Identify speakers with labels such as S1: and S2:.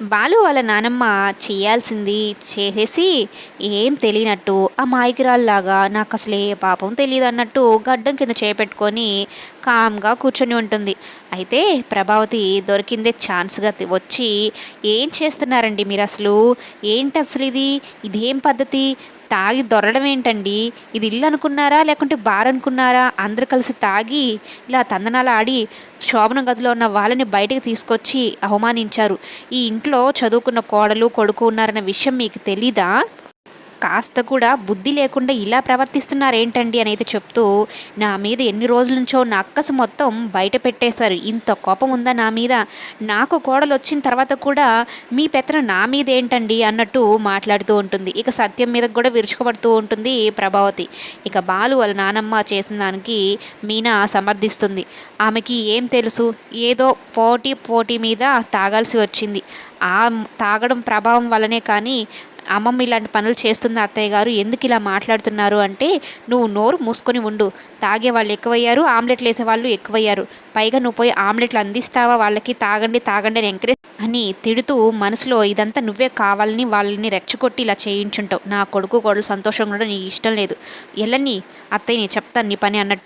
S1: బాలు వాళ్ళ నానమ్మ చేయాల్సింది చేసేసి ఏం తెలియనట్టు ఆ మాయకిరాల్లాగా నాకు అసలు ఏ పాపం తెలియదు అన్నట్టు గడ్డం కింద చేపెట్టుకొని కామ్గా కూర్చొని ఉంటుంది. అయితే ప్రభావతి దొరికిందే ఛాన్స్గా వచ్చి ఏం చేస్తున్నారండి మీరు అసలు ఏంటి అసలు ఇది? ఇదేం పద్ధతి? తాగి దొరడం ఏంటండి? ఇది ఇల్లు అనుకున్నారా? లేకుంటే బార్ అనుకున్నారా? అందరు కలిసి తాగి ఇలా తందనాలు ఆడి శోభన గదిలో ఉన్న వాళ్ళని బయటకు తీసుకొచ్చి అవమానించారు. ఈ ఇంట్లో చదువుకున్న కోడలు కొడుకు ఉన్నారన్న విషయం మీకు తెలీదా? కాస్త కూడా బుద్ధి లేకుండా ఇలా ప్రవర్తిస్తున్నారేంటండి అని అయితే చెప్తూ నా మీద ఎన్ని రోజుల నుంచో నా అక్కసు మొత్తం బయట పెట్టేశారు. ఇంత కోపం ఉందా నా మీద? నాకు కోడలు వచ్చిన తర్వాత కూడా మీ పెత్తనం నా మీద ఏంటండి అన్నట్టు మాట్లాడుతూ ఉంటుంది. ఇక సత్యం మీద కూడా విరుచుకుపడుతూ ఉంటుంది ప్రభావతి. ఇక బాలు వాళ్ళ నానమ్మ చేసిన దానికి మీనా సమర్థిస్తుంది. ఆమెకి ఏం తెలుసు? ఏదో పోటీ పోటీ మీద తాగాల్సి వచ్చింది. ఆ తాగడం ప్రభావం వల్లనే కానీ అమ్మమ్మ ఇలాంటి పనులు చేస్తుంది అత్తయ్య గారు ఎందుకు ఇలా మాట్లాడుతున్నారు అంటే నువ్వు నోరు మూసుకొని ఉండు. తాగే వాళ్ళు ఎక్కువయ్యారు ఆమ్లెట్లు వేసే వాళ్ళు ఎక్కువయ్యారు. పైగా నువ్వు పోయి ఆమ్లెట్లు అందిస్తావా? వాళ్ళకి తాగండి తాగండి అని ఎంకరేజ్ అని తిడుతూ మనసులో ఇదంతా నువ్వే కావాలని వాళ్ళని రెచ్చగొట్టి ఇలా చేయించుంటావు. నా కొడుకు కోడలు సంతోషం కూడా నీకు ఇష్టం లేదు. ఎల్లని అత్తయ్య నేను చెప్తాను నీ పని అన్నట్టు.